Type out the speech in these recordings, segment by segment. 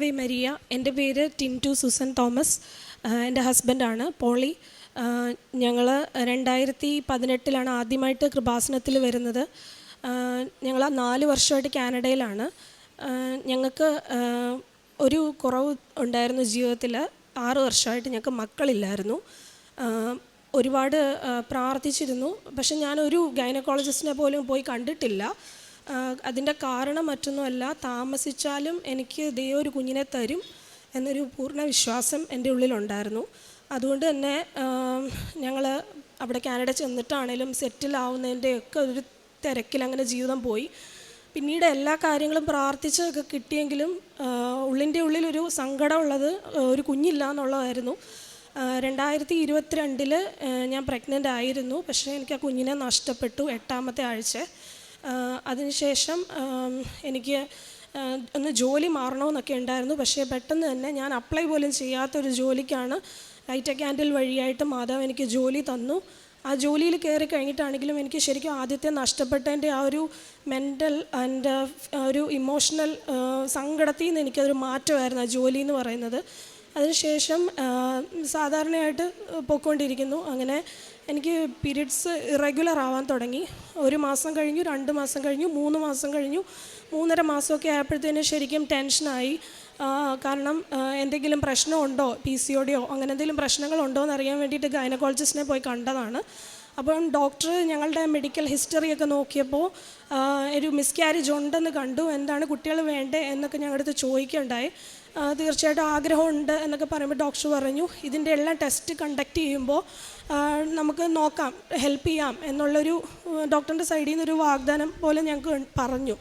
Ave Maria എന്റെ പേര് Tintu Susan Thomas എന്റെ ഹസ്ബൻഡാണ് പോളി. ഞങ്ങൾ രണ്ടായിരത്തി പതിനെട്ടിലാണ് ആദ്യമായിട്ട് കൃപാസനത്തിൽ വരുന്നത്. ഞങ്ങൾ നാല് വർഷമായിട്ട് കാനഡയിലാണ്. ഞങ്ങൾക്ക് ഒരു കുറവ് ഉണ്ടായിരുന്നു ജീവിതത്തിൽ ആറ് വർഷമായിട്ട് ഞങ്ങൾക്ക് മക്കളില്ലായിരുന്നു. ഒരുപാട് പ്രാർത്ഥിച്ചിരുന്നു. പക്ഷെ ഞാനൊരു ഗൈനക്കോളജിസ്റ്റിനെ പോലും പോയി കണ്ടിട്ടില്ല. അതിന്റെ കാരണം മറ്റൊന്നുമല്ല താമസിച്ചാലും എനിക്ക് ദൈവം ഒരു കുഞ്ഞിനെ തരും എന്നൊരു പൂർണ വിശ്വാസം എന്റെ ഉള്ളിലുണ്ടായിരുന്നു. അതുകൊണ്ട് തന്നെ ഞങ്ങൾ അവിടെ കാനഡ ചെന്നിട്ടാണേലും ഒക്കെ ഒരു തിരക്കിൽ അങ്ങനെ ജീവിതം പോയി. പിന്നീട് എല്ലാ കാര്യങ്ങളും പ്രാർത്ഥിച്ചൊക്കെ കിട്ടിയെങ്കിലും ഉള്ളിന്റെ ഉള്ളിലൊരു സങ്കടമുള്ളത് ഒരു കുഞ്ഞില്ല എന്നുള്ളതായിരുന്നു. രണ്ടായിരത്തി ഇരുപത്തിരണ്ടിൽ ഞാൻ പ്രഗ്നന്റ് ആയിരുന്നു. പക്ഷേ എനിക്ക് ആ കുഞ്ഞിനെ നഷ്ടപ്പെട്ടു എട്ടാമത്തെ ആഴ്ച. അതിനുശേഷം എനിക്ക് ഒന്ന് ജോലി മാറണമെന്നൊക്കെ ഉണ്ടായിരുന്നു. പക്ഷേ പെട്ടെന്ന് തന്നെ ഞാൻ അപ്ലൈ പോലും ചെയ്യാത്തൊരു ജോലിക്കാണ് ലൈറ്റ് ക്യാൻഡിൽ വഴിയായിട്ട് മാതാവ് എനിക്ക് ജോലി തന്നു. ആ ജോലിയിൽ കയറി കഴിഞ്ഞിട്ടാണെങ്കിലും എനിക്ക് ശരിക്കും ആദ്യത്തെ നഷ്ടപ്പെട്ടതിന്റെ ആ ഒരു മെന്റൽ ആൻഡ് ഒരു ഇമോഷണൽ സങ്കടത്തിൽ നിന്ന് എനിക്കതൊരു മാറ്റമായിരുന്നു ആ ജോലി എന്ന് പറയുന്നത്. അതിനുശേഷം സാധാരണയായിട്ട് പോയിക്കൊണ്ടിരിക്കുന്നു. അങ്ങനെ എനിക്ക് പീരിയഡ്സ് ഇറഗുലർ ആവാൻ തുടങ്ങി. ഒരു മാസം കഴിഞ്ഞു രണ്ട് മാസം കഴിഞ്ഞു മൂന്ന് മാസം കഴിഞ്ഞു മൂന്നര മാസമൊക്കെ ആയപ്പോഴത്തേനും ശരിക്കും ടെൻഷനായി കാരണം എന്തെങ്കിലും പ്രശ്നമുണ്ടോ? പി സി ഒ ഡിയോ അങ്ങനെ എന്തെങ്കിലും പ്രശ്നങ്ങളുണ്ടോ എന്ന് അറിയാൻ വേണ്ടിയിട്ട് ഗൈനക്കോളജിസ്റ്റിനെ പോയി കണ്ടതാണ്. അപ്പം ഡോക്ടർ ഞങ്ങളുടെ മെഡിക്കൽ ഹിസ്റ്ററിയൊക്കെ നോക്കിയപ്പോൾ ഒരു മിസ്കാരേജ് ഉണ്ടെന്ന് കണ്ടു. എന്താണ് കുട്ടികൾ വേണ്ടേ എന്നൊക്കെ ഞങ്ങളുടെ ചോദിക്കുകയുണ്ടായി. തീർച്ചയായിട്ടും ആഗ്രഹമുണ്ട് എന്നൊക്കെ പറയുമ്പോൾ ഡോക്ടർ പറഞ്ഞു ഇതിന്റെ എല്ലാം ടെസ്റ്റ് കണ്ടക്ട് ചെയ്യുമ്പോൾ നമുക്ക് നോക്കാം ഹെൽപ്പ് ചെയ്യാം എന്നുള്ളൊരു ഡോക്ടറിന്റെ സൈഡിൽ നിന്നൊരു വാഗ്ദാനം പോലെ ഞങ്ങൾക്ക് പറഞ്ഞു.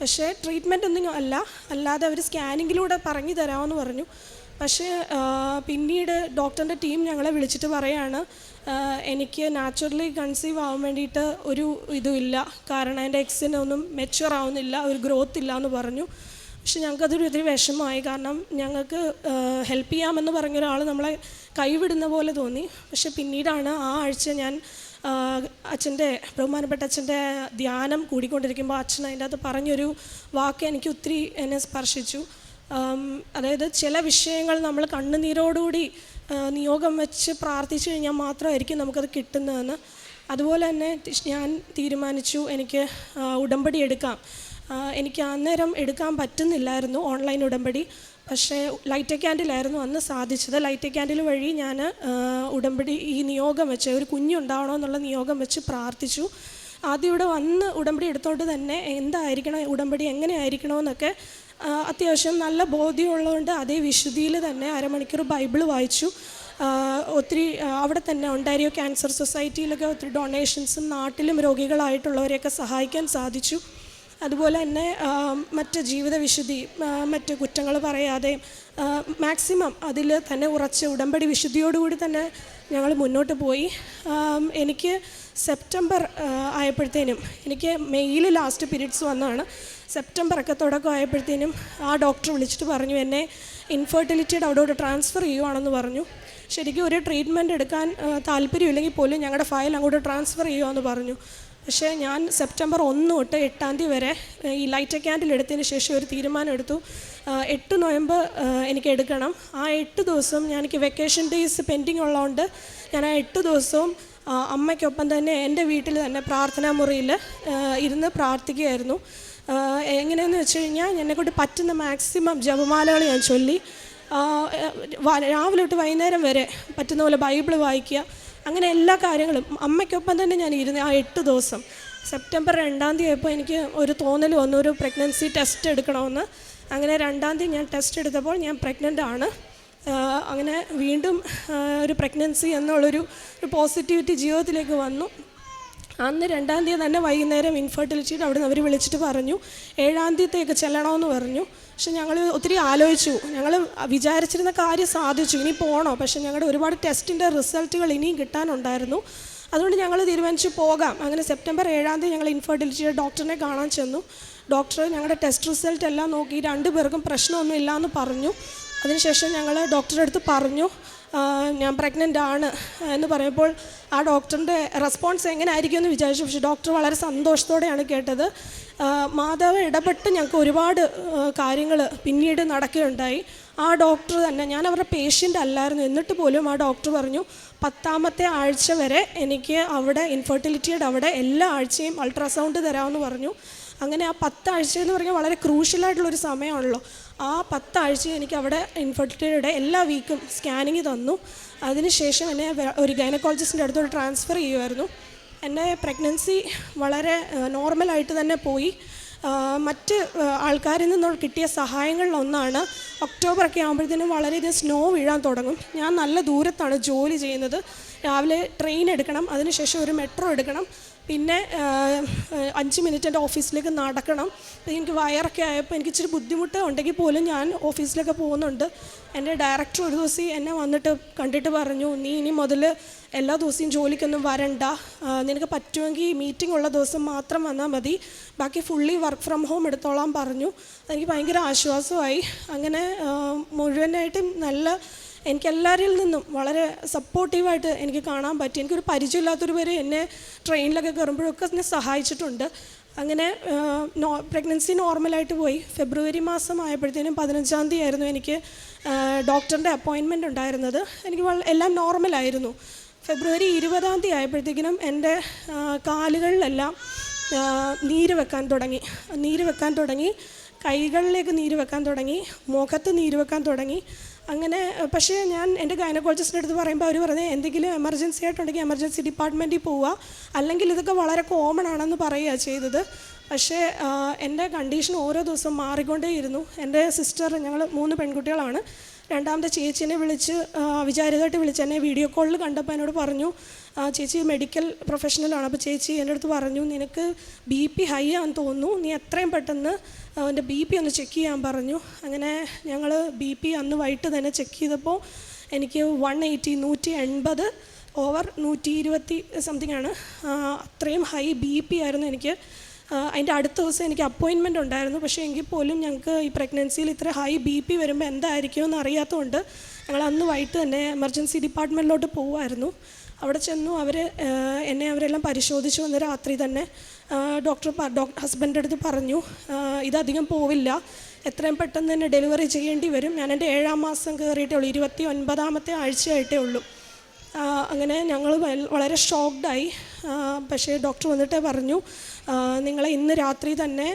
പക്ഷേ ട്രീറ്റ്മെന്റ് ഒന്നും അല്ല. അല്ലാതെ അവർ സ്കാനിങ്ങിലൂടെ പറഞ്ഞു തരാമെന്ന് പറഞ്ഞു. പക്ഷേ പിന്നീട് ഡോക്ടറിന്റെ ടീം ഞങ്ങളെ വിളിച്ചിട്ട് പറയാണ് ആ, എനിക്ക് നാച്ചുറലി കൺസീവ് ആവാൻ വേണ്ടിയിട്ട് ഒരു ഇതുമില്ല. കാരണം എന്റെ എക്സിനൊന്നും മെച്ചുവർ ആവുന്നില്ല ഒരു ഗ്രോത്ത് ഇല്ല എന്ന് പറഞ്ഞു. പക്ഷെ ഞങ്ങൾക്കതൊരു ഒത്തിരി വിഷമമായി. കാരണം ഞങ്ങൾക്ക് ഹെൽപ്പ് ചെയ്യാമെന്ന് പറഞ്ഞ ഒരാൾ നമ്മളെ കൈവിടുന്ന പോലെ തോന്നി. പക്ഷെ പിന്നീടാണ് ആ ആഴ്ച ഞാൻ അച്ഛന്റെ ബഹുമാനപ്പെട്ട അച്ഛന്റെ ധ്യാനം കൂടിക്കൊണ്ടിരിക്കുമ്പോൾ അച്ഛൻ അതിന്റെ അകത്ത് പറഞ്ഞൊരു വാക്ക് എനിക്ക് ഒത്തിരി എന്നെ സ്പർശിച്ചു. അതായത് ചില വിഷയങ്ങൾ നമ്മൾ കണ്ണുനീരോടുകൂടി നിയോഗം വെച്ച് പ്രാർത്ഥിച്ചു കഴിഞ്ഞാൽ മാത്രമായിരിക്കും നമുക്കത് കിട്ടുന്നതെന്ന്. അതുപോലെ തന്നെ ഞാൻ തീരുമാനിച്ചു എനിക്ക് ഉടമ്പടി എടുക്കാം. എനിക്ക് അന്നേരം എടുക്കാൻ പറ്റുന്നില്ലായിരുന്നു ഓൺലൈൻ ഉടമ്പടി. പക്ഷേ ലൈറ്റ് ക്യാൻഡിലായിരുന്നു അന്ന് സാധിച്ചത്. ലൈറ്റ് ക്യാൻഡിൽ വഴി ഞാൻ ഉടമ്പടി ഈ നിയോഗം വെച്ച് ഒരു കുഞ്ഞുണ്ടാവണോ എന്നുള്ള നിയോഗം വെച്ച് പ്രാർത്ഥിച്ചു. ആദ്യം ഇവിടെ വന്ന് ഉടമ്പടി എടുത്തോണ്ട് തന്നെ എന്തായിരിക്കണം ഉടമ്പടി എങ്ങനെയായിരിക്കണമെന്നൊക്കെ അത്യാവശ്യം നല്ല ബോധ്യമുള്ളതുകൊണ്ട് അതേ വിശുദ്ധിയിൽ തന്നെ അരമണിക്കൂർ ബൈബിൾ വായിച്ചു. ഒത്തിരി അവിടെ തന്നെ ഉണ്ടായിരിയോ ക്യാൻസർ സൊസൈറ്റിയിലൊക്കെ ഒത്തിരി ഡൊണേഷൻസും നാട്ടിലും രോഗികളായിട്ടുള്ളവരെയൊക്കെ സഹായിക്കാൻ സാധിച്ചു. അതുപോലെ തന്നെ മറ്റ് ജീവിത വിശുദ്ധി മറ്റ് കുറ്റങ്ങൾ പറയാതെ മാക്സിമം അതിൽ തന്നെ ഉറച്ച് ഉടമ്പടി വിശുദ്ധിയോടുകൂടി തന്നെ ഞങ്ങൾ മുന്നോട്ട് പോയി. എനിക്ക് സെപ്റ്റംബർ ആയപ്പോഴത്തേനും എനിക്ക് മെയ്യിൽ ലാസ്റ്റ് പീരീഡ്സ് വന്നതാണ് സെപ്റ്റംബറൊക്കെ തുടക്കം ആയപ്പോഴത്തേനും ആ ഡോക്ടർ വിളിച്ചിട്ട് പറഞ്ഞു എന്നെ ഇൻഫെർട്ടിലിറ്റിയുടെ അവിടോട്ട് ട്രാൻസ്ഫർ ചെയ്യുവാണെന്ന് പറഞ്ഞു. ശരിക്കും ഒരു ട്രീറ്റ്മെന്റ് എടുക്കാൻ താല്പര്യമില്ലെങ്കിൽ പോലും ഞങ്ങളുടെ ഫയൽ അങ്ങോട്ട് ട്രാൻസ്ഫർ ചെയ്യുമെന്ന് പറഞ്ഞു. പക്ഷേ ഞാൻ സെപ്റ്റംബർ ഒന്ന് തൊട്ട് എട്ടാം തീയതി വരെ ഈ ലൈറ്റ് ക്യാൻഡിൽ എടുത്തതിന് ശേഷം ഒരു തീരുമാനം എടുത്തു. എട്ട് നോയമ്പ് എനിക്ക് എടുക്കണം. ആ എട്ട് ദിവസം ഞാൻ എനിക്ക് വെക്കേഷൻ ഡേയ്സ് പെൻഡിങ് ഉള്ളതുകൊണ്ട് ഞാൻ ആ എട്ട് ദിവസവും അമ്മയ്ക്കൊപ്പം തന്നെ എന്റെ വീട്ടിൽ തന്നെ പ്രാർത്ഥനാ മുറിയിൽ ഇരുന്ന് പ്രാർത്ഥിക്കുകയായിരുന്നു. എങ്ങനെയെന്ന് വെച്ച് കഴിഞ്ഞാൽ എന്നെക്കൊണ്ട് പറ്റുന്ന മാക്സിമം ജപമാലകൾ ഞാൻ ചൊല്ലി രാവിലെ തൊട്ട് വൈകുന്നേരം വരെ പറ്റുന്ന പോലെ ബൈബിൾ വായിക്കുക അങ്ങനെ എല്ലാ കാര്യങ്ങളും. അമ്മയ്ക്കൊപ്പം തന്നെ ഞാൻ ഇരുന്ന് ആ എട്ട് ദിവസം സെപ്റ്റംബർ രണ്ടാം തീയതി ആയപ്പോൾ എനിക്ക് ഒരു തോന്നൽ വന്നു ഒരു പ്രഗ്നൻസി ടെസ്റ്റ് എടുക്കണമെന്ന്. അങ്ങനെ രണ്ടാം തീയതി ഞാൻ ടെസ്റ്റ് എടുത്തപ്പോൾ ഞാൻ പ്രഗ്നന്റ് ആണ്. അങ്ങനെ വീണ്ടും ഒരു പ്രഗ്നൻസി എന്നുള്ളൊരു ഒരു പോസിറ്റിവിറ്റി ജീവിതത്തിലേക്ക് വന്നു. അന്ന് രണ്ടാം തീയതി തന്നെ വൈകുന്നേരം ഇൻഫെർട്ടിലിറ്റിയുടെ അവിടെ നിന്ന് അവർ വിളിച്ചിട്ട് പറഞ്ഞു ഏഴാം തീയതിയൊക്കെ ചെല്ലണമെന്ന് പറഞ്ഞു. പക്ഷെ ഞങ്ങൾ ഒത്തിരി ആലോചിച്ചു. ഞങ്ങൾ വിചാരിച്ചിരുന്ന കാര്യം സാധിച്ചു. ഇനി പോകണോ പക്ഷെ ഞങ്ങളുടെ ഒരുപാട് ടെസ്റ്റിന്റെ റിസൾട്ടുകൾ ഇനിയും കിട്ടാനുണ്ടായിരുന്നു. അതുകൊണ്ട് ഞങ്ങൾ തീരുമാനിച്ചു പോകാം. അങ്ങനെ സെപ്റ്റംബർ ഏഴാം തീയതി ഞങ്ങൾ ഇൻഫെർട്ടിലിറ്റിയുടെ ഡോക്ടറിനെ കാണാൻ ചെന്നു. ഡോക്ടർ ഞങ്ങളുടെ ടെസ്റ്റ് റിസൾട്ട് എല്ലാം നോക്കി രണ്ടു പേർക്കും പ്രശ്നമൊന്നും ഇല്ലയെന്ന് പറഞ്ഞു. അതിനുശേഷം ഞങ്ങൾ ഡോക്ടറുടെ അടുത്ത് പറഞ്ഞു ഞാൻ പ്രഗ്നന്റ് ആണ്. എന്ന് പറയുമ്പോൾ ആ ഡോക്ടറിന്റെ റെസ്പോൺസ് എങ്ങനെ ആയിരിക്കും എന്ന് വിചാരിച്ചു. പക്ഷേ ഡോക്ടർ വളരെ സന്തോഷത്തോടെയാണ് കേട്ടത്. മാതാവ് ഇടപെട്ട് ഞങ്ങൾക്ക് ഒരുപാട് കാര്യങ്ങൾ പിന്നീട് നടക്കുകയുണ്ടായി. ആ ഡോക്ടർ തന്നെ ഞാൻ അവരുടെ പേഷ്യന്റ് അല്ലായിരുന്നു. എന്നിട്ട് പോലും ആ ഡോക്ടർ പറഞ്ഞു പത്താമത്തെ ആഴ്ച വരെ എനിക്ക് അവിടെ ഇൻഫെർട്ടിലിറ്റിയുടെ അവിടെ എല്ലാ ആഴ്ചയും അൾട്രാസൗണ്ട് തരാമെന്ന് പറഞ്ഞു. അങ്ങനെ ആ പത്താഴ്ച എന്ന് പറഞ്ഞാൽ വളരെ ക്രൂഷ്യലായിട്ടുള്ളൊരു സമയമാണല്ലോ. ആ പത്താഴ്ച എനിക്ക് അവിടെ ഇൻഫെർട്ടിലിറ്റിയുടെ എല്ലാ വീക്കും സ്കാനിങ് തന്നു. അതിനുശേഷം എന്നെ ഒരു ഗൈനക്കോളജിസ്റ്റിന്റെ അടുത്തോട്ട് ട്രാൻസ്ഫർ ചെയ്യുമായിരുന്നു എന്റെ പ്രഗ്നൻസി വളരെ നോർമലായിട്ട് തന്നെ പോയി. മറ്റ് ആൾക്കാരിൽ നിന്ന് കിട്ടിയ സഹായങ്ങളിലൊന്നാണ് ഒക്ടോബറൊക്കെ ആകുമ്പോഴത്തേനും വളരെയധികം സ്നോ വീഴാൻ തുടങ്ങും. ഞാൻ നല്ല ദൂരത്താണ് ജോലി ചെയ്യുന്നത്. രാവിലെ ട്രെയിൻ എടുക്കണം അതിനുശേഷം ഒരു മെട്രോ എടുക്കണം. പിന്നെ അഞ്ച് മിനിറ്റ് എന്റെ ഓഫീസിലേക്ക് നടക്കണം. എനിക്ക് വയറൊക്കെ ആയപ്പോൾ എനിക്ക് ഇച്ചിരി ബുദ്ധിമുട്ട് ഉണ്ടെങ്കിൽ പോലും ഞാൻ ഓഫീസിലൊക്കെ പോകുന്നുണ്ട്. എന്റെ ഡയറക്ടർ ഒരു ദിവസം എന്നെ വന്നിട്ട് കണ്ടിട്ട് പറഞ്ഞു നീ ഇനി മുതൽ എല്ലാ ദിവസവും ജോലിക്കൊന്നും വരണ്ട. നിനക്ക് പറ്റുമെങ്കിൽ മീറ്റിംഗ് ഉള്ള ദിവസം മാത്രം വന്നാൽ മതി. ബാക്കി ഫുള്ളി വർക്ക് ഫ്രം ഹോം എടുത്തോളാം പറഞ്ഞു. എനിക്ക് ഭയങ്കര ആശ്വാസമായി. അങ്ങനെ മുഴുവനായിട്ടും നല്ല എനിക്ക് എല്ലാവരിൽ നിന്നും വളരെ സപ്പോർട്ടീവായിട്ട് എനിക്ക് കാണാൻ പറ്റി. എനിക്കൊരു പരിചയമില്ലാത്തൊരു പേര് എന്നെ ട്രെയിനിലൊക്കെ കയറുമ്പോഴൊക്കെ എന്നെ സഹായിച്ചിട്ടുണ്ട്. അങ്ങനെ നോ പ്രഗ്നൻസി നോർമലായിട്ട് പോയി. ഫെബ്രുവരി മാസം ആയപ്പോഴത്തേനും പതിനഞ്ചാം തീയതി ആയിരുന്നു എനിക്ക് ഡോക്ടറിന്റെ അപ്പോയിൻമെന്റ് ഉണ്ടായിരുന്നത്. എനിക്ക് എല്ലാം നോർമലായിരുന്നു ഫെബ്രുവരി ഇരുപതാം തീയതി ആയപ്പോഴത്തേക്കിനും എന്റെ കാലുകളിലെല്ലാം നീര് വെക്കാൻ തുടങ്ങി. നീര് വെക്കാൻ തുടങ്ങി. കൈകളിലേക്ക് നീര് വെക്കാൻ തുടങ്ങി. മുഖത്ത് നീര് വെക്കാൻ തുടങ്ങി. അങ്ങനെ പക്ഷേ ഞാൻ എന്റെ ഗൈനക്കോളജിസ്റ്റിന്റെ അടുത്ത് പറയുമ്പോൾ അവർ പറഞ്ഞത് എന്തെങ്കിലും എമർജൻസി ആയിട്ടുണ്ടെങ്കിൽ എമർജൻസി ഡിപ്പാർട്ട്മെന്റിൽ പോവുക. അല്ലെങ്കിൽ ഇതൊക്കെ വളരെ കോമൺ ആണെന്ന് പറയുക ചെയ്തത്. പക്ഷേ എന്റെ കണ്ടീഷൻ ഓരോ ദിവസവും മാറിക്കൊണ്ടേയിരുന്നു. എന്റെ സിസ്റ്റർ ഞങ്ങൾ മൂന്ന് പെൺകുട്ടികളാണ്. രണ്ടാമത്തെ ചേച്ചീനെ വിളിച്ച് വിചാരിതായിട്ട് വിളിച്ച് എന്നെ വീഡിയോ കോളിൽ കണ്ടപ്പോൾ എന്നോട് പറഞ്ഞു ചേച്ചി മെഡിക്കൽ പ്രൊഫഷണലാണ് അപ്പോൾ ചേച്ചി എന്റെ അടുത്ത് പറഞ്ഞു നിനക്ക് ബി പി ഹൈ ആണെന്ന് തോന്നുന്നു. നീ എത്രയും പെട്ടെന്ന് എന്റെ ബി പി ഒന്ന് ചെക്ക് ചെയ്യാൻ പറഞ്ഞു. അങ്ങനെ ഞങ്ങൾ ബി പി അന്ന് വൈകിട്ട് തന്നെ ചെക്ക് ചെയ്തപ്പോൾ എനിക്ക് വൺ എയ്റ്റി നൂറ്റി എൺപത് ഓവർ നൂറ്റി ഇരുപത്തി സംതിങ് ആണ് അത്രയും ഹൈ ബി പി ആയിരുന്നു എനിക്ക്. അതിന്റെ അടുത്ത ദിവസം എനിക്ക് അപ്പോയിൻമെന്റ് ഉണ്ടായിരുന്നു. പക്ഷേ എങ്കിൽ പോലും ഞങ്ങൾക്ക് ഈ പ്രഗ്നൻസിയിൽ ഇത്ര ഹൈ ബി പി വരുമ്പോൾ എന്തായിരിക്കും എന്ന് അറിയാത്തതുകൊണ്ട് ഞങ്ങൾ അന്ന് വൈകിട്ട് തന്നെ എമർജൻസി ഡിപ്പാർട്ട്മെന്റിലോട്ട് പോകുമായിരുന്നു അവിടെ ചെന്നു അവർ എന്നെ അവരെല്ലാം പരിശോധിച്ചു വന്ന രാത്രി തന്നെ ഡോക്ടർ ഹസ്ബൻഡിന്റെ അടുത്ത് പറഞ്ഞു ഇതധികം പോവില്ല. എത്രയും പെട്ടെന്ന് തന്നെ ഡെലിവറി ചെയ്യേണ്ടി വരും. ഞാൻ എന്റെ ഏഴാം മാസം കയറിയിട്ടേ ഉള്ളൂ. ഇരുപത്തി ഒൻപതാമത്തെ ആഴ്ചയായിട്ടേ ഉള്ളൂ. അങ്ങനെ ഞങ്ങൾ വളരെ ഷോക്ക്ഡായി പക്ഷേ ഡോക്ടർ വന്നിട്ട് പറഞ്ഞു നിങ്ങളെ ഇന്ന് രാത്രി തന്നെ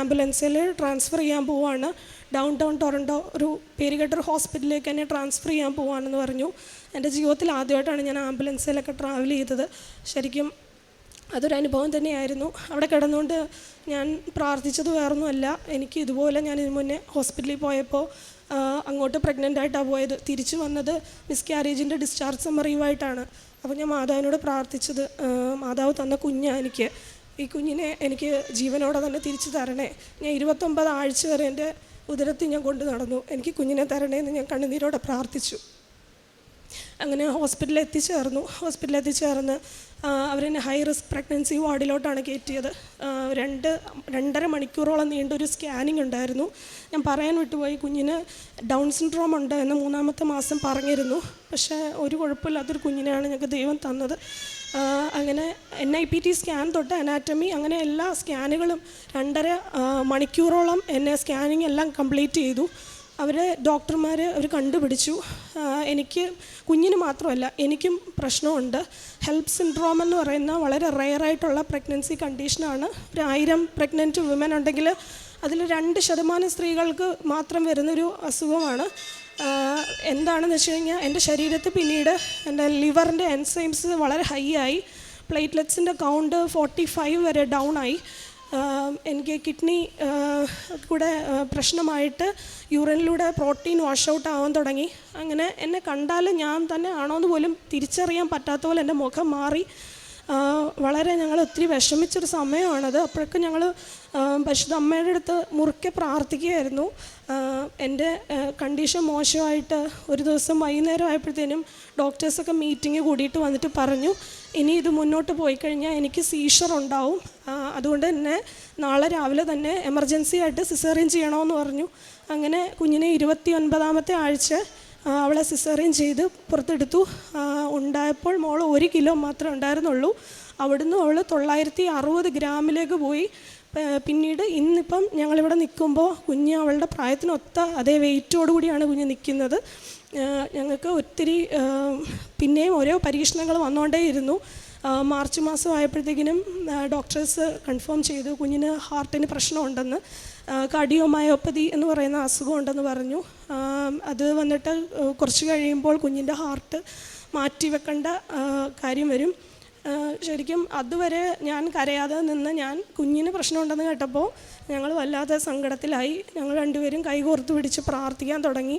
ആംബുലൻസിൽ ട്രാൻസ്ഫർ ചെയ്യാൻ പോവാണ്. ഡൗൺ ടൗൺ ടൊറൻഡോ ഒരു പേരുകെട്ടൊരു ഹോസ്പിറ്റലിലേക്ക് തന്നെ ട്രാൻസ്ഫർ ചെയ്യാൻ പോവാണെന്ന് പറഞ്ഞു. എന്റെ ജീവിതത്തിൽ ആദ്യമായിട്ടാണ് ഞാൻ ആംബുലൻസിലൊക്കെ ട്രാവൽ ചെയ്തത്. ശരിക്കും അതൊരു അനുഭവം തന്നെയായിരുന്നു. അവിടെ കിടന്നുകൊണ്ട് ഞാൻ പ്രാർത്ഥിച്ചത് വേറൊന്നുമല്ല. എനിക്ക് ഇതുപോലെ ഞാൻ ഇതിന് മുന്നേ ഹോസ്പിറ്റലിൽ പോയപ്പോൾ അങ്ങോട്ട് പ്രഗ്നന്റ് ആയിട്ടാണ് പോയത്. തിരിച്ചു വന്നത് മിസ് ക്യാരേജിന്റെ ഡിസ്ചാർജ് സമ്മറിയുമായിട്ടാണ് അപ്പോൾ ഞാൻ മാതാവിനോട് പ്രാർത്ഥിച്ചത് മാതാവ് തന്ന കുഞ്ഞാണ് എനിക്ക്. ഈ കുഞ്ഞിനെ എനിക്ക് ജീവനോടെ തന്നെ തിരിച്ചു തരണേ. ഞാൻ ഇരുപത്തൊമ്പത് ആഴ്ച വരെ എന്റെ ഉദരത്തിൽ ഞാൻ കൊണ്ടു നടന്നു. എനിക്ക് കുഞ്ഞിനെ തരണേ എന്ന് ഞാൻ കണ്ണുനീരോടെ പ്രാർത്ഥിച്ചു. അങ്ങനെ ഹോസ്പിറ്റലിൽ എത്തിച്ചേർന്നു. ഹോസ്പിറ്റലിൽ എത്തിച്ചേർന്ന് അവരെന്നെ ഹൈ റിസ്ക് പ്രഗ്നൻസി വാർഡിലോട്ടാണ് കയറ്റിയത്. രണ്ട് രണ്ടര മണിക്കൂറോളം നീണ്ടൊരു സ്കാനിങ് ഉണ്ടായിരുന്നു. ഞാൻ പറയാൻ വിട്ടുപോയി കുഞ്ഞിന് ഡൗൺ സിൻഡ്രോം ഉണ്ട് എന്ന് മൂന്നാമത്തെ മാസം പറഞ്ഞിരുന്നു. പക്ഷേ ഒരു കുഴപ്പമില്ലാത്തൊരു കുഞ്ഞിനെയാണ് ഞങ്ങൾക്ക് ദൈവം തന്നത്. അങ്ങനെ N I P T scan തൊട്ട് അനാറ്റമി അങ്ങനെ എല്ലാ സ്കാനുകളും രണ്ടര മണിക്കൂറോളം എന്നെ സ്കാനിങ് എല്ലാം കംപ്ലീറ്റ് ചെയ്തു. അവർ ഡോക്ടർമാർ അവർ കണ്ടുപിടിച്ചു. എനിക്ക് കുഞ്ഞിന് മാത്രമല്ല എനിക്കും പ്രശ്നമുണ്ട്. ഹെൽപ്പ് സിൻഡ്രോം എന്ന് പറയുന്ന വളരെ റെയറായിട്ടുള്ള പ്രഗ്നൻസി കണ്ടീഷനാണ് ഒരു ആയിരം പ്രഗ്നന്റ് വുമൻ ഉണ്ടെങ്കിൽ അതിൽ രണ്ട് ശതമാനം സ്ത്രീകൾക്ക് മാത്രം വരുന്നൊരു അസുഖമാണ്. എന്താണെന്ന് വെച്ച് കഴിഞ്ഞാൽ എന്റെ ശരീരത്തിൽ പിന്നീട് എന്റെ ലിവറിന്റെ എൻസൈംസ് വളരെ ഹൈ ആയി. പ്ലേറ്റ്ലെറ്റ്സിന്റെ കൗണ്ട് ഫോർട്ടി ഫൈവ് വരെ ഡൗൺ ആയി. എനിക്ക് കിഡ്നി കൂടെ പ്രശ്നമായിട്ട് യൂറിനിലൂടെ പ്രോട്ടീൻ വാഷ് ഔട്ട് ആവാൻ തുടങ്ങി. അങ്ങനെ എന്നെ കണ്ടാൽ ഞാൻ തന്നെ ആണോ എന്ന് പോലും തിരിച്ചറിയാൻ പറ്റാത്ത പോലെ എന്റെ മുഖം മാറി. വളരെ ഞങ്ങൾ ഒത്തിരി വിഷമിച്ചൊരു സമയമാണത്. അപ്പോഴൊക്കെ ഞങ്ങൾ പരിശുദ്ധ അമ്മയുടെ അടുത്ത് മുറുക്കെ പ്രാർത്ഥിക്കുകയായിരുന്നു. എന്റെ കണ്ടീഷൻ മോശമായിട്ട് ഒരു ദിവസം വൈകുന്നേരം ആയപ്പോഴത്തേനും ഡോക്ടേഴ്സൊക്കെ മീറ്റിംഗ് കൂടിയിട്ട് വന്നിട്ട് പറഞ്ഞു. ഇനി ഇത് മുന്നോട്ട് പോയി കഴിഞ്ഞാൽ എനിക്ക് സീഷർ ഉണ്ടാവും. അതുകൊണ്ട് തന്നെ നാളെ രാവിലെ തന്നെ എമർജൻസി ആയിട്ട് സിസേറിയൻ ചെയ്യണമെന്ന് പറഞ്ഞു. അങ്ങനെ കുഞ്ഞിനെ ഇരുപത്തി ഒൻപതാമത്തെ ആഴ്ച അവളെ സിസേറിയൻ ചെയ്ത് പുറത്തെടുത്തു. ഉണ്ടായപ്പോൾ മോൾ ഒരു കിലോ മാത്രമേ ഉണ്ടായിരുന്നുള്ളൂ. അവിടുന്ന് അവൾ തൊള്ളായിരത്തി അറുപത് ഗ്രാമിലേക്ക് പോയി. പിന്നീട് ഇന്നിപ്പം ഞങ്ങളിവിടെ നിൽക്കുമ്പോൾ കുഞ്ഞ് അവളുടെ പ്രായത്തിനൊത്ത അതേ വെയിറ്റോടു കൂടിയാണ് കുഞ്ഞ് നിൽക്കുന്നത്. ഞങ്ങൾക്ക് ഒത്തിരി പിന്നെയും ഓരോ പരീക്ഷണങ്ങൾ വന്നുകൊണ്ടേയിരുന്നു മാർച്ച് മാസം ആയപ്പോഴത്തേക്കിനും ഡോക്ടേഴ്സ് കൺഫേം ചെയ്തു കുഞ്ഞിന് ഹാർട്ടിന് പ്രശ്നമുണ്ടെന്ന്. കാർഡിയോമയോപ്പതി എന്ന് പറയുന്ന അസുഖം ഉണ്ടെന്ന് പറഞ്ഞു. അത് വന്നിട്ട് കുറച്ച് കഴിയുമ്പോൾ കുഞ്ഞിന്റെ ഹാർട്ട് മാറ്റി വെക്കേണ്ട കാര്യം വരും. ശരിക്കും അതുവരെ ഞാൻ കരയാതെ നിന്ന് ഞാൻ കുഞ്ഞിന് പ്രശ്നമുണ്ടെന്ന് കേട്ടപ്പോൾ ഞങ്ങൾ വല്ലാത്ത സങ്കടത്തിലായി. ഞങ്ങൾ രണ്ടുപേരും കൈകോർത്ത് പിടിച്ച് പ്രാർത്ഥിക്കാൻ തുടങ്ങി.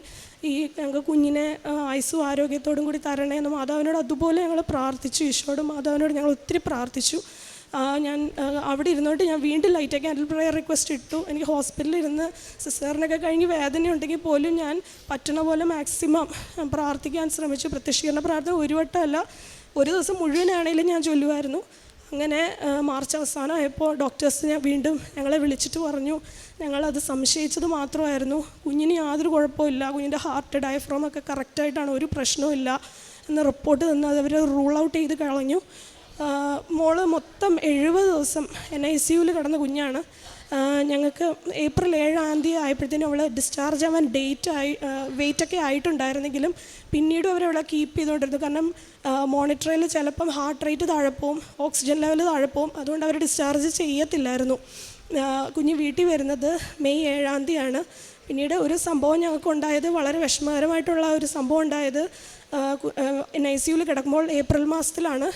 ഈ ഞങ്ങൾക്ക് കുഞ്ഞിനെ ആയുസ്സും ആരോഗ്യത്തോടും കൂടി തരണേ എന്ന് മാതാവിനോട് അതുപോലെ ഞങ്ങൾ പ്രാർത്ഥിച്ചു. ഈശോയോട് മാതാവിനോട് ഞങ്ങൾ ഒത്തിരി പ്രാർത്ഥിച്ചു. ഞാൻ അവിടെ ഇരുന്നോട്ട് ഞാൻ വീണ്ടും ലൈറ്റ് ക്യാൻഡിൽ പ്രയർ റിക്വസ്റ്റ് ഇട്ടു. എനിക്ക് ഹോസ്പിറ്റലിൽ ഇരുന്ന് സിസ്റ്ററിനൊക്കെ കഴിഞ്ഞ് വേദന ഉണ്ടെങ്കിൽ പോലും ഞാൻ പറ്റണ പോലെ മാക്സിമം പ്രാർത്ഥിക്കാൻ ശ്രമിച്ചു. പ്രത്യക്ഷീകരണ പ്രാർത്ഥന ഒരു വട്ടമല്ല. ഒരു ദിവസം മുഴുവനാണെങ്കിലും ഞാൻ ചൊല്ലുമായിരുന്നു. അങ്ങനെ മാർച്ച് അവസാനം അവസാനമായപ്പോൾ ഡോക്ടേഴ്സ് ഞാൻ വീണ്ടും ഞങ്ങളെ വിളിച്ചിട്ട് പറഞ്ഞു ഞങ്ങളത് സംശയിച്ചത് മാത്രമായിരുന്നു. കുഞ്ഞിന് യാതൊരു കുഴപ്പമില്ല കുഞ്ഞിന്റെ ഹാർട്ട് ഡയഫ്രോം ഒക്കെ കറക്റ്റായിട്ടാണ് ഒരു പ്രശ്നവും ഇല്ല. എന്ന റിപ്പോർട്ട് തന്ന് അത് അവർ റൂൾ ഔട്ട് ചെയ്ത് കളഞ്ഞു. മോൾ മൊത്തം എഴുപത് ദിവസം എൻ ഐ സി യുവിൽ കിടന്ന കുഞ്ഞാണ്. ഞങ്ങൾക്ക് ഏപ്രിൽ ഏഴാം തീയതി ആയപ്പോഴത്തേനും അവൾ ഡിസ്ചാർജ് ആവാൻ ഡേറ്റ് ആയി വെയിറ്റ് ഒക്കെ ആയിട്ടുണ്ടായിരുന്നെങ്കിലും പിന്നീടും അവരവളെ കീപ്പ് ചെയ്തുകൊണ്ടിരുന്നു. കാരണം മോണിറ്ററിൽ ചിലപ്പം ഹാർട്ട് റേറ്റ് താഴെപ്പോവും ഓക്സിജൻ ലെവൽ താഴെപ്പോവും അതുകൊണ്ട് അവർ ഡിസ്ചാർജ് ചെയ്യത്തില്ലായിരുന്നു. കുഞ്ഞ് വീട്ടിൽ വരുന്നത് മെയ് ഏഴാം തീയതിയാണ്. പിന്നീട് ഒരു സംഭവം ഞങ്ങൾക്ക് ഉണ്ടായത് വളരെ വിഷമകരമായിട്ടുള്ള ഒരു സംഭവം ഉണ്ടായത് ഐ സിയുവിൽ കിടക്കുമ്പോൾ ഏപ്രിൽ മാസത്തിലാണ്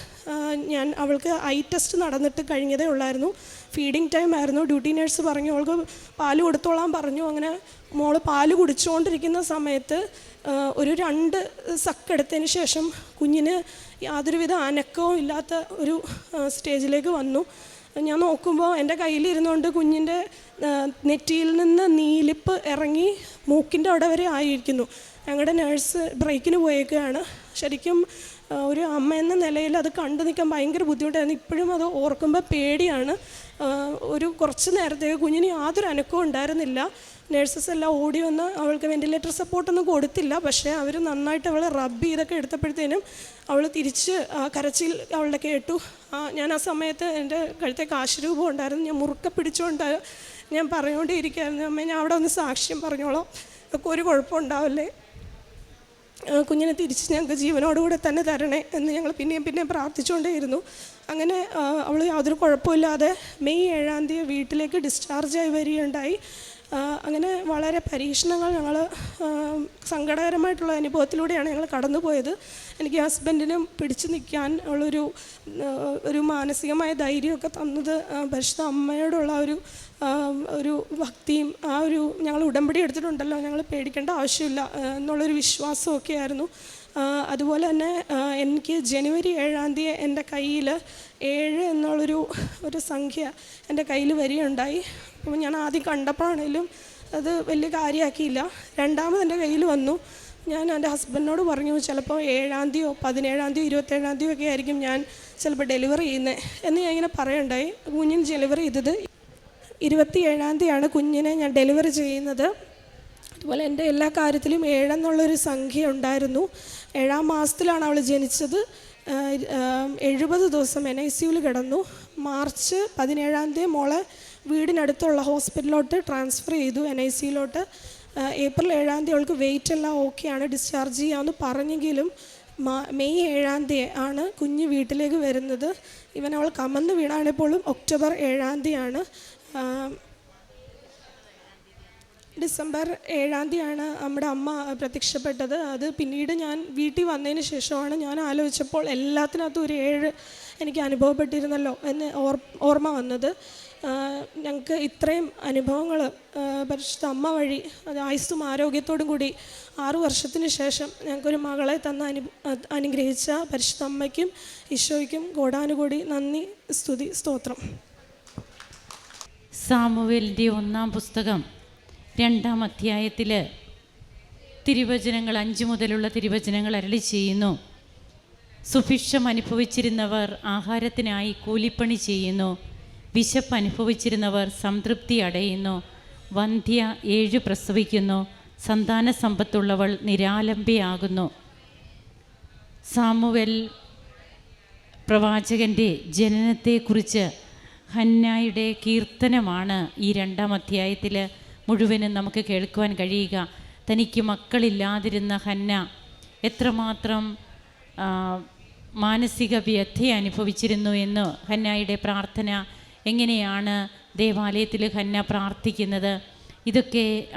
ഞാൻ അവൾക്ക് ഐ ടെസ്റ്റ് നടന്നിട്ട് കഴിഞ്ഞതേ ഉള്ളായിരുന്നു. ഫീഡിങ് ടൈം ആയിരുന്നു. ഡ്യൂട്ടി നേഴ്സ് പറഞ്ഞു അവൾക്ക് പാൽ കൊടുത്തോളാൻ പറഞ്ഞു. അങ്ങനെ മോൾ പാൽ കുടിച്ചുകൊണ്ടിരിക്കുന്ന സമയത്ത് ഒരു രണ്ട് സക്കെടുത്തതിന് ശേഷം കുഞ്ഞിന് യാതൊരുവിധ അനക്കവും ഇല്ലാത്ത ഒരു സ്റ്റേജിലേക്ക് വന്നു. ഞാൻ നോക്കുമ്പോൾ എന്റെ കയ്യിലിരുന്നുകൊണ്ട് കുഞ്ഞിന്റെ നെറ്റിയിൽ നിന്ന് നീലിപ്പ് ഇറങ്ങി മൂക്കിന്റെ അവിടെ വരെ ആയിരിക്കുന്നു. ഞങ്ങളുടെ നേഴ്സ് ബ്രേക്കിന് പോയേക്കുകയാണ് ശരിക്കും ഒരു അമ്മ എന്ന നിലയിൽ അത് കണ്ടു നിൽക്കാൻ ഭയങ്കര ബുദ്ധിമുട്ടായിരുന്നു. ഇപ്പോഴും അത് ഓർക്കുമ്പോൾ പേടിയാണ്. ഒരു കുറച്ച് നേരത്തേക്ക് കുഞ്ഞിന് യാതൊരു അനക്കവും ഉണ്ടായിരുന്നില്ല. നേഴ്സസ് എല്ലാം ഓടി വന്ന് അവൾക്ക് വെന്റിലേറ്റർ സപ്പോർട്ടൊന്നും കൊടുത്തില്ല. പക്ഷേ അവർ നന്നായിട്ട് അവളെ റബ്ബ് ചെയ്തൊക്കെ എടുത്തപ്പോഴത്തേനും അവൾ തിരിച്ച് കരച്ചിൽ അവളുടെ കേട്ടു. ഞാൻ ആ സമയത്ത് എന്റെ കഴുത്തെ കാശുരൂപം ഉണ്ടായിരുന്നു. ഞാൻ മുറുക്ക പിടിച്ചുകൊണ്ട് ഞാൻ പറഞ്ഞുകൊണ്ടേ ഇരിക്കുകയായിരുന്നു അമ്മ ഞാൻ അവിടെ ഒന്ന് സാക്ഷ്യം പറഞ്ഞോളാം. ഒക്കെ ഒരു കുഴപ്പമുണ്ടാവില്ലേ കുഞ്ഞിനെ തിരിച്ച് ഞങ്ങൾക്ക് ജീവനോടുകൂടെ തന്നെ തരണേ എന്ന് ഞങ്ങൾ പിന്നെയും പിന്നെയും പ്രാർത്ഥിച്ചുകൊണ്ടേയിരുന്നു. അങ്ങനെ അവൾ യാതൊരു കുഴപ്പമില്ലാതെ മെയ് ഏഴാം തീയതി വീട്ടിലേക്ക് ഡിസ്ചാർജായി വരികയുണ്ടായി. അങ്ങനെ വളരെ പരീക്ഷണങ്ങൾ ഞങ്ങൾ സങ്കടകരമായിട്ടുള്ള അനുഭവത്തിലൂടെയാണ് ഞങ്ങൾ കടന്നുപോയത്. എനിക്ക് ഹസ്ബൻഡിനും പിടിച്ചു നിൽക്കാൻ ഉള്ളൊരു ഒരു മാനസികമായ ധൈര്യമൊക്കെ തന്നത് പരിശുദ്ധ അമ്മയോടുള്ള ഒരു ഒരു ഭക്തിയും ആ ഒരു ഞങ്ങൾ ഉടമ്പടി എടുത്തിട്ടുണ്ടല്ലോ ഞങ്ങൾ പേടിക്കേണ്ട ആവശ്യമില്ല എന്നുള്ളൊരു വിശ്വാസമൊക്കെ ആയിരുന്നു അതുപോലെ തന്നെ എനിക്ക് ജനുവരി ഏഴാം തീയതി എന്റെ കയ്യിൽ ഏഴ് എന്നുള്ളൊരു ഒരു സംഖ്യ എന്റെ കയ്യിൽ വരികയുണ്ടായി. അപ്പോൾ ഞാൻ ആദ്യം കണ്ടപ്പോഴാണേലും അത് വലിയ കാര്യമാക്കിയില്ല. രണ്ടാമത് എന്റെ കയ്യിൽ വന്നു. ഞാൻ എന്റെ ഹസ്ബൻഡിനോട് പറഞ്ഞു ചിലപ്പോൾ ഏഴാം തീയതിയോ പതിനേഴാം തീയതി ഇരുപത്തേഴാം തീയതി ഒക്കെ ആയിരിക്കും ഞാൻ ചിലപ്പോൾ ഡെലിവറി ചെയ്യുന്നത്. എന്ന് ഞാൻ ഇങ്ങനെ പറയുണ്ടായി കുഞ്ഞിന് ഡെലിവറി ചെയ്തത് ഇരുപത്തി ഏഴാം തീയതിയാണ് കുഞ്ഞിനെ ഞാൻ ഡെലിവറി ചെയ്യുന്നത്. അതുപോലെ എന്റെ എല്ലാ കാര്യത്തിലും ഏഴെന്നുള്ളൊരു സംഖ്യ ഉണ്ടായിരുന്നു. ഏഴാം മാസത്തിലാണ് അവൾ ജനിച്ചത്. എഴുപത് ദിവസം എൻ ഐ സിയുൽ കിടന്നു. മാർച്ച് പതിനേഴാം തീയതി മോളെ വീടിനടുത്തുള്ള ഹോസ്പിറ്റലിലോട്ട് ട്രാൻസ്ഫർ ചെയ്തു എൻ ഐ സിയിലോട്ട്. ഏപ്രിൽ ഏഴാം തീയതി അവൾക്ക് വെയിറ്റ് എല്ലാം ഓക്കെയാണ് ഡിസ്ചാർജ് ചെയ്യാമെന്ന് പറഞ്ഞെങ്കിലും മെയ് ഏഴാം തീയതി ആണ് കുഞ്ഞ് വീട്ടിലേക്ക് വരുന്നത്. ഇവൻ അവൾ കമന്ന് വീണാണെപ്പോഴും ഒക്ടോബർ ഏഴാം തീയതിയാണ്. ഡിസംബർ ഏഴാം തീയതിയാണ് നമ്മുടെ അമ്മ പ്രത്യക്ഷപ്പെട്ടത്. അത് പിന്നീട് ഞാൻ വീട്ടിൽ വന്നതിന് ശേഷമാണ് ഞാൻ ആലോചിച്ചപ്പോൾ എല്ലാത്തിനകത്തും ഒരു ഏഴ് എനിക്ക് അനുഭവപ്പെട്ടിരുന്നല്ലോ എന്ന് ഓർ ഓർമ്മ വന്നത്. ഞങ്ങൾക്ക് ഇത്രയും അനുഭവങ്ങൾ പരിശുദ്ധ അമ്മ വഴി അത് ആയുസ്സും ആരോഗ്യത്തോടും കൂടി ആറു വർഷത്തിന് ശേഷം ഞങ്ങൾക്കൊരു മകളെ തന്ന അനു അനുഗ്രഹിച്ച പരിശുദ്ധ അമ്മയ്ക്കും ഈശോയ്ക്കും കോടാനുകൂടി നന്ദി സ്തുതി സ്തോത്രം. സാമുവേലിന്റെ ഒന്നാം പുസ്തകം രണ്ടാം അധ്യായത്തിൽ തിരുവചനങ്ങൾ അഞ്ച് മുതലുള്ള തിരുവചനങ്ങൾ അരളി ചെയ്യുന്നു. സുഭിക്ഷം അനുഭവിച്ചിരുന്നവർ ആഹാരത്തിനായി കൂലിപ്പണി ചെയ്യുന്നു. വിശപ്പ് അനുഭവിച്ചിരുന്നവർ സംതൃപ്തി അടയുന്നു. വന്ധ്യ ഏഴ് പ്രസവിക്കുന്നു. സന്താന സമ്പത്തുള്ളവൾ നിരാലംബയാകുന്നു. സാമുവൽ പ്രവാചകന്റെ ജനനത്തെക്കുറിച്ച് ഹന്നായുടെ കീർത്തനമാണ് ഈ രണ്ടാം അധ്യായത്തിൽ മുഴുവനും നമുക്ക് കേൾക്കുവാൻ കഴിയുക. തനിക്ക് മക്കളില്ലാതിരുന്ന ഹന്ന എത്രമാത്രം മാനസിക വ്യഥ അനുഭവിച്ചിരുന്നു എന്ന് ഹന്നായുടെ പ്രാർത്ഥന എങ്ങനെയാണ് ദേവാലയത്തിൽ ഹന്ന പ്രാർത്ഥിക്കുന്നത്? ഇതൊക്കെ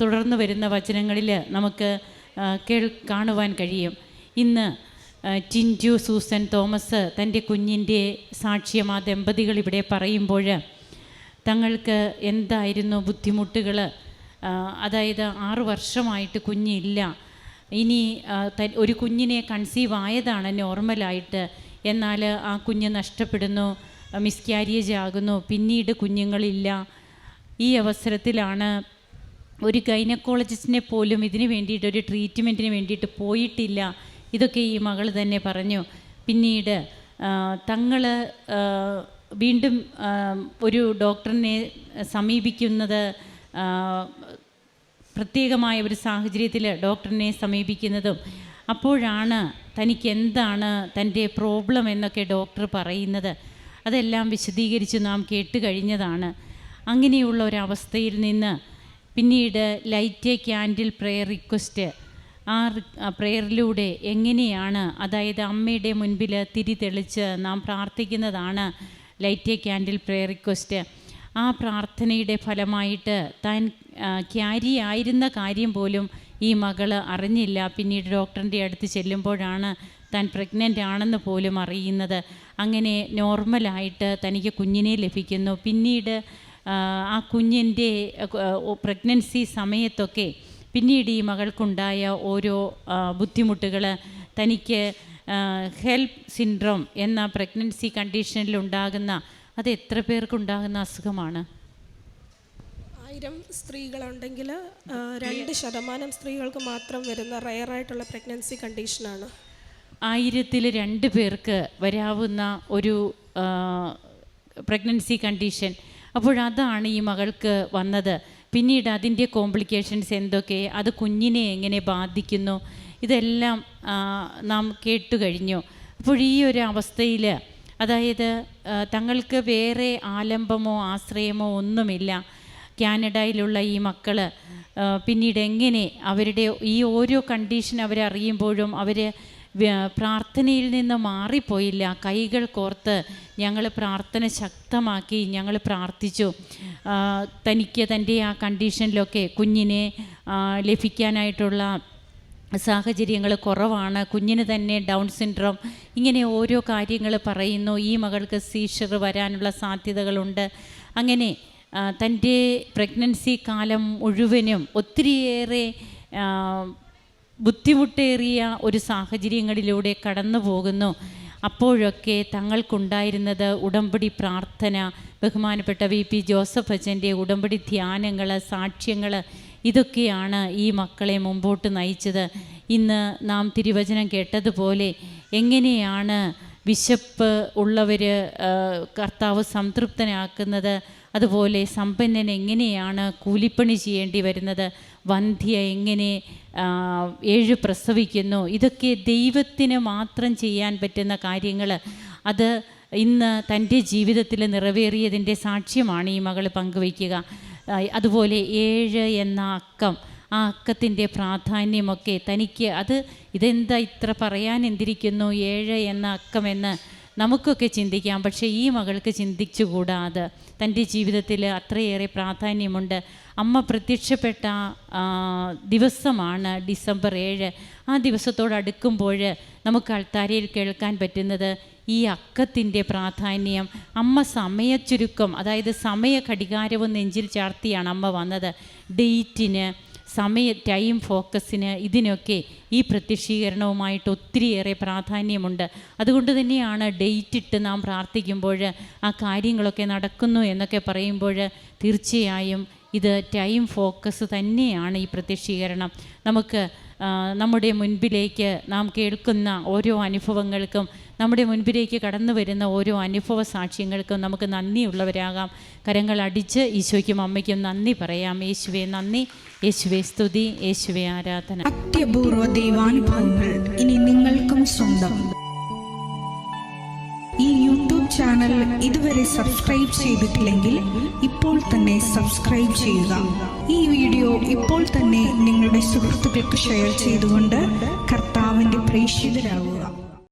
തുടർന്ന് വരുന്ന വചനങ്ങളിൽ നമുക്ക് കേൾ കാണുവാൻ കഴിയും. ഇന്ന് ടിന്റു സൂസൻ തോമസ് തന്റെ കുഞ്ഞിന്റെ സാക്ഷ്യം ആ ദമ്പതികൾ ഇവിടെ പറയുമ്പോൾ തങ്ങൾക്ക് എന്തായിരുന്നു ബുദ്ധിമുട്ടുകൾ? അതായത് ആറ് വർഷമായിട്ട് കുഞ്ഞില്ല. ഇനി ഒരു കുഞ്ഞിനെ കൺസീവ് ആയതാണ് നോർമലായിട്ട് എന്നാൽ ആ കുഞ്ഞ് നഷ്ടപ്പെടുന്നു മിസ്കാരിയേജ് ആകുന്നു പിന്നീട് കുഞ്ഞുങ്ങളില്ല. ഈ അവസരത്തിലാണ് ഒരു ഗൈനക്കോളജിസ്റ്റിനെ പോലും ഇതിന് വേണ്ടിയിട്ട് ഒരു ട്രീറ്റ്മെന്റിന് വേണ്ടിയിട്ട് പോയിട്ടില്ല. ഇതൊക്കെ ഈ മകൾ തന്നെ പറഞ്ഞു. പിന്നീട് തങ്ങൾ വീണ്ടും ഒരു ഡോക്ടറിനെ സമീപിക്കുന്നത് പ്രത്യേകമായ ഒരു സാഹചര്യത്തിൽ ഡോക്ടറിനെ സമീപിക്കുന്നതും അപ്പോഴാണ് തനിക്ക് എന്താണ് തന്റെ പ്രോബ്ലം എന്നൊക്കെ ഡോക്ടർ പറയുന്നത്. അതെല്ലാം വിശദീകരിച്ച് നാം കേട്ട് കഴിഞ്ഞതാണ്. അങ്ങനെയുള്ള ഒരവസ്ഥയിൽ നിന്ന് പിന്നീട് light a candle prayer request ആ പ്രെയറിലൂടെ എങ്ങനെയാണ് അതായത് അമ്മയുടെ മുൻപിൽ തിരി തെളിച്ച് നാം പ്രാർത്ഥിക്കുന്നതാണ് light a candle prayer request. ആ പ്രാർത്ഥനയുടെ ഫലമായിട്ട് താൻ ക്യാരി ആയിരുന്ന കാര്യം പോലും ഈ മകൾ അറിഞ്ഞില്ല. പിന്നീട് ഡോക്ടറിന്റെ അടുത്ത് ചെല്ലുമ്പോഴാണ് താൻ പ്രഗ്നന്റ് ആണെന്ന് പോലും അറിയുന്നത്. അങ്ങനെ നോർമലായിട്ട് തനിക്ക് കുഞ്ഞിനെ ലഭിക്കുന്നു. പിന്നീട് ആ, കുഞ്ഞിന്റെ പ്രഗ്നൻസി സമയത്തൊക്കെ പിന്നീട് ഈ മകൾക്കുണ്ടായ ഓരോ ബുദ്ധിമുട്ടുകൾ തനിക്ക് ഹെൽപ്പ് സിൻഡ്രോം എന്ന പ്രഗ്നൻസി കണ്ടീഷനിൽ ഉണ്ടാകുന്ന അത് എത്ര പേർക്കുണ്ടാകുന്ന അസുഖമാണ്? ആയിരം സ്ത്രീകളുണ്ടെങ്കിൽ രണ്ട് ശതമാനം സ്ത്രീകൾക്ക് മാത്രം വരുന്ന റയറായിട്ടുള്ള പ്രഗ്നൻസി കണ്ടീഷനാണ്. ആയിരത്തിൽ രണ്ട് പേർക്ക് വരാവുന്ന ഒരു പ്രഗ്നൻസി കണ്ടീഷൻ. അപ്പോഴതാണ് ഈ മകൾക്ക് വന്നത്. പിന്നീട് അതിന്റെ കോംപ്ലിക്കേഷൻസ് എന്തൊക്കെ? അത് കുഞ്ഞിനെ എങ്ങനെ ബാധിക്കുന്നു? ഇതെല്ലാം നാം കേട്ടു കഴിഞ്ഞു. അപ്പോൾ ഈ ഒരു അവസ്ഥയിൽ അതായത് തങ്ങൾക്ക് വേറെ ആലംബമോ ആശ്രയമോ ഒന്നുമില്ല. കാനഡയിലുള്ള ഈ മക്കൾ പിന്നീട് എങ്ങനെ അവരുടെ ഈ ഓരോ കണ്ടീഷൻ അവരറിയുമ്പോഴും അവർ പ്രാർത്ഥനയിൽ നിന്ന് മാറിപ്പോയില്ല. കൈകൾ കോർത്ത് ഞങ്ങൾ പ്രാർത്ഥന ശക്തമാക്കി ഞങ്ങൾ പ്രാർത്ഥിച്ചു. തനിക്ക് തന്റെ ആ കണ്ടീഷനിലൊക്കെ കുഞ്ഞിനെ ലഭിക്കാനായിട്ടുള്ള സാഹചര്യങ്ങൾ കുറവാണ്. കുഞ്ഞിന് തന്നെ ഡൗൺ സിൻഡ്രോം. ഇങ്ങനെ ഓരോ കാര്യങ്ങൾ പറയുന്നു. ഈ മകൾക്ക് സീഷർ വരാനുള്ള സാധ്യതകളുണ്ട്. അങ്ങനെ തന്റെ പ്രഗ്നൻസി കാലം മുഴുവനും ഒത്തിരിയേറെ ബുദ്ധിമുട്ടേറിയ ഒരു സാഹചര്യങ്ങളിലൂടെ കടന്നു പോകുന്നു. അപ്പോഴൊക്കെ തങ്ങൾക്കുണ്ടായിരുന്നത് ഉടമ്പടി പ്രാർത്ഥന ബഹുമാനപ്പെട്ട വി പി ജോസഫ് അച്ഛന്റെ ഉടമ്പടി ധ്യാനങ്ങൾ സാക്ഷ്യങ്ങൾ ഇതൊക്കെയാണ് ഈ മക്കളെ മുമ്പോട്ട് നയിച്ചത്. ഇന്ന് നാം തിരുവചനം കേട്ടതുപോലെ എങ്ങനെയാണ് വിശപ്പ് ഉള്ളവർ കർത്താവ് സംതൃപ്തനാക്കുന്നത് അതുപോലെ സമ്പന്നൻ എങ്ങനെയാണ് കൂലിപ്പണി ചെയ്യേണ്ടി വരുന്നത് വന്ധ്യ എങ്ങനെ ഏഴ് പ്രസവിക്കുന്നു ഇതൊക്കെ ദൈവത്തിന് മാത്രം ചെയ്യാൻ പറ്റുന്ന കാര്യങ്ങൾ അത് ഇന്ന് തന്റെ ജീവിതത്തിൽ നിറവേറിയതിന്റെ സാക്ഷ്യമാണ് ഈ മകൾ പങ്കുവയ്ക്കുക. അതുപോലെ ഏഴ് എന്ന അക്കം ആ അക്കത്തിന്റെ പ്രാധാന്യമൊക്കെ തനിക്ക് അത് ഇതെന്താ ഇത്ര പറയാൻ എന്തിരിക്കുന്നു? ഏഴ് എന്ന അക്കമെന്ന് നമുക്കൊക്കെ ചിന്തിക്കാം പക്ഷേ ഈ മകൾക്ക് ചിന്തിച്ചുകൂടാതെ തന്റെ ജീവിതത്തിൽ അത്രയേറെ പ്രാധാന്യമുണ്ട്. അമ്മ പ്രത്യക്ഷപ്പെട്ട ദിവസമാണ് ഡിസംബർ ഏഴ്. ആ ദിവസത്തോട് അടുക്കുമ്പോൾ നമുക്ക് അൾത്താരയിൽ കേൾക്കാൻ പറ്റുന്നത് ഈ അക്കത്തിന്റെ പ്രാധാന്യം അമ്മ സമയച്ചുരുക്കം അതായത് സമയ ഘടികാരവും നെഞ്ചിൽ ചാർത്തിയാണ് അമ്മ വന്നത്. ഡേറ്റിന് സമയ ടൈം ഫോക്കസിന് ഇതിനൊക്കെ ഈ പ്രത്യക്ഷീകരണവുമായിട്ട് ഒത്തിരിയേറെ പ്രാധാന്യമുണ്ട്. അതുകൊണ്ട് തന്നെയാണ് ഡേറ്റ് ഇട്ട് നാം പ്രാർത്ഥിക്കുമ്പോൾ ആ കാര്യങ്ങളൊക്കെ നടക്കുന്നു എന്നൊക്കെ പറയുമ്പോൾ തീർച്ചയായും ഇത് ടൈം ഫോക്കസ് തന്നെയാണ് ഈ പ്രത്യക്ഷീകരണം. നമുക്ക് നമ്മുടെ മുൻപിലേക്ക് നാം കേൾക്കുന്ന ഓരോ അനുഭവങ്ങൾക്കും നമ്മുടെ മുൻപിലേക്ക് കടന്നു വരുന്ന ഓരോ അനുഭവ സാക്ഷ്യങ്ങൾക്കും നമുക്ക് നന്ദിയുള്ളവരാകാം. കരങ്ങൾ അടിച്ച് ഈശോയ്ക്കും അമ്മയ്ക്കും നന്ദി പറയാം. യേശുവെ നന്ദി. യേശുവെ സ്തുതി. യേശുവെ ആരാധന. അത്യപൂർവ ദൈവാനുഭവങ്ങൾ ഇനി നിങ്ങൾക്കും സ്വന്തം. ഈ യൂട്യൂബ് ചാനൽ ഇതുവരെ സബ്സ്ക്രൈബ് ചെയ്തിട്ടില്ലെങ്കിൽ ഇപ്പോൾ തന്നെ സബ്സ്ക്രൈബ് ചെയ്യുക. ഈ വീഡിയോ ഇപ്പോൾ തന്നെ നിങ്ങളുടെ സുഹൃത്തുക്കൾക്ക് ഷെയർ ചെയ്തുകൊണ്ട് കർത്താവിന്റെ പ്രേക്ഷിതരാകുക